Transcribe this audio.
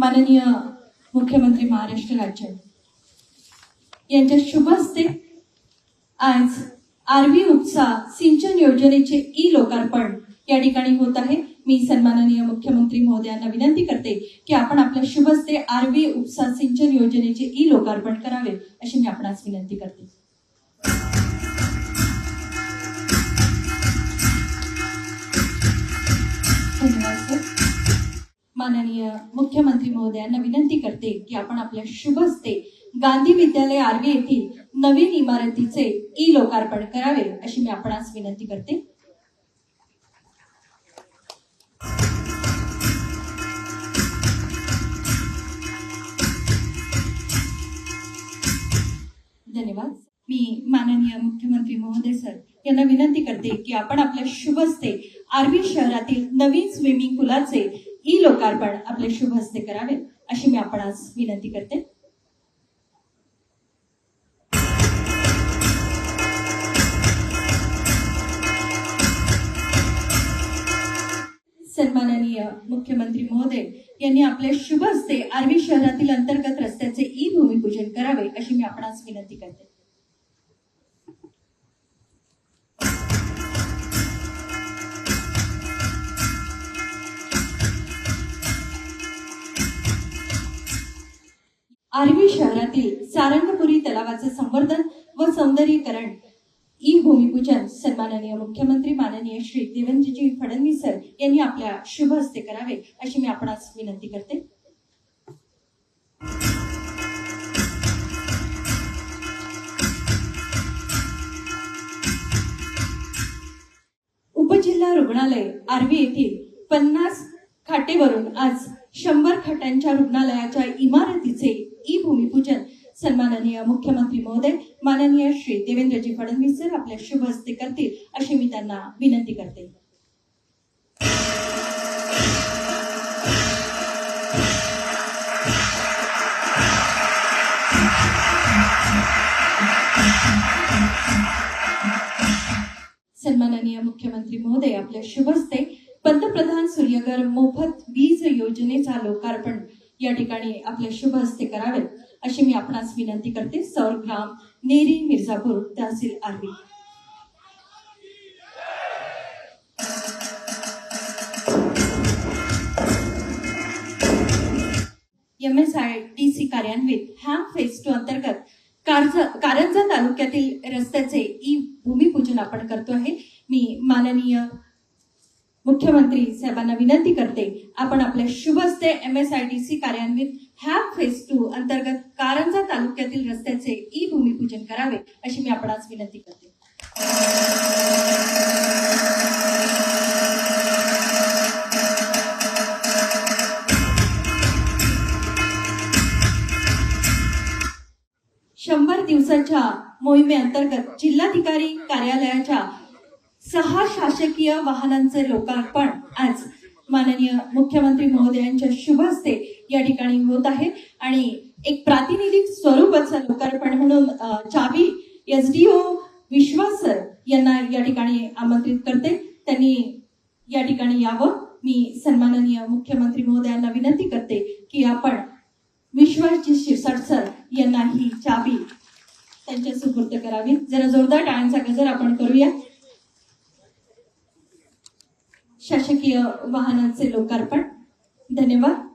माननीय मुख्यमंत्री महाराष्ट्र राज्य यांच्या शुभ हस्ते आज आरवी उपसा सिंचन योजनेचे ई लोकार्पण या ठिकाणी होत आहे. मी सन्माननीय मुख्यमंत्री महोदयांना विनंती करते की आपण आपल्या शुभ हस्ते आरवी उपसा सिंचन योजनेचे ई लोकार्पण करावे अशी मी आपणास विनंती करते. माननीय मुख्यमंत्री महोदयांना विनंती करते की आपण आपल्या शुभ हस्ते गांधी विद्यालय आर्वी येथील नवीन इमारतीचे ई लोकार्पण करावे अशी मी आपणास विनंती करते. धन्यवाद. मी माननीय मुख्यमंत्री महोदय सर यांना विनंती करते की आपण आपल्या शुभ हस्ते आर्वी शहरातील नवीन स्विमिंग पुलाचे ई लोकार्पण आपले शुभ हस्ते करावे अशी मी आपणास विनंती करते. सन्माननीय मुख्यमंत्री महोदय यांनी आपल्या शुभ हस्ते आर्वी शहरातील अंतर्गत रस्त्याचे ई भूमिपूजन करावे अशी मी आपणास विनंती करते. आर्वी शहरातील सारंगपुरी तलावाचे संवर्धन व सौंदर्यीकरण ई भूमिपूजन सन्माननीय मुख्यमंत्री माननीय श्री देवेंद्रजी फडणवीस सर यांनी आपल्या शुभ हस्ते करावे अशी मी आपणास विनंती करते. उपजिल्हा रुग्णालय आर्वी येथील पन्नास खाटेवरून आज शंभर खाटांच्या रुग्णालयाच्या इमारतीचे ई भूमिपूजन सन्माननीय मुख्यमंत्री महोदय माननीय श्री देवेंद्रजी फडणवीस सर आपल्या शुभ हस्ते करतील अशी मी त्यांना विनंती करते. सन्माननीय मुख्यमंत्री महोदय आपल्या शुभ हस्ते पंतप्रधान सूर्यघर मोफत वीज योजनेचा लोकार्पण या ठिकाणी आपल्या शुभ हस्ते करावेत अशी मी आपणास विनंती करते. सौर ग्राम नेरी मिर्झापूर तहसील Arvi. M S I T C कार्यान्वित हॅम फेज टू अंतर्गत कारंजा तालुक्यातील रस्त्याचे ई भूमिपूजन आपण करतो आहे. मी माननीय मुख्यमंत्री साहेबांना विनंती करते आपण आपल्या शुभस्ते M S I T C कार्यान्वित हॅप फेज टू अंतर्गत कारंजा तालुक्यातील रस्त्याचे ई भूमिपूजन करावे अशी मी आपणास विनंती करते. शंभर दिवसाच्या मोहिमेअंतर्गत जिल्हाधिकारी कार्यालयाच्या सहा शासकीय वाहनांचे लोकार्पण आज माननीय मुख्यमंत्री महोदयांच्या शुभ हस्ते या ठिकाणी होत आहे. आणि एक प्रातिनिधिक स्वरूपाचं लोकार्पण म्हणून चावी S D O Vishwas sir यांना या ठिकाणी आमंत्रित करते. त्यांनी या ठिकाणी यावं. मी सन्माननीय मुख्यमंत्री महोदयांना विनंती करते की आपण विश्वासजी शिरसाट सर यांना ही चावी त्यांच्या सुपूर्द करावी. जरा जोरदार टाळ्यांचा गजर आपण करूया. शासकीय वाहनांचे लोकार्पण. धन्यवाद.